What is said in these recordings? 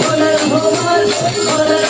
মনের ভোমর মনের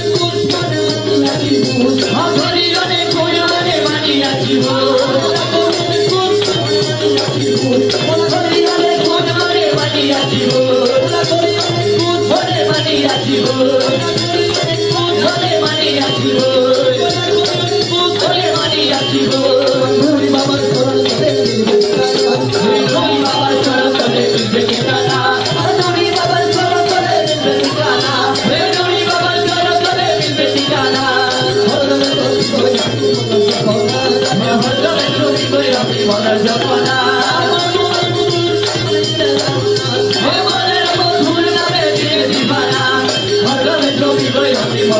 I'm gonna jump on Jabana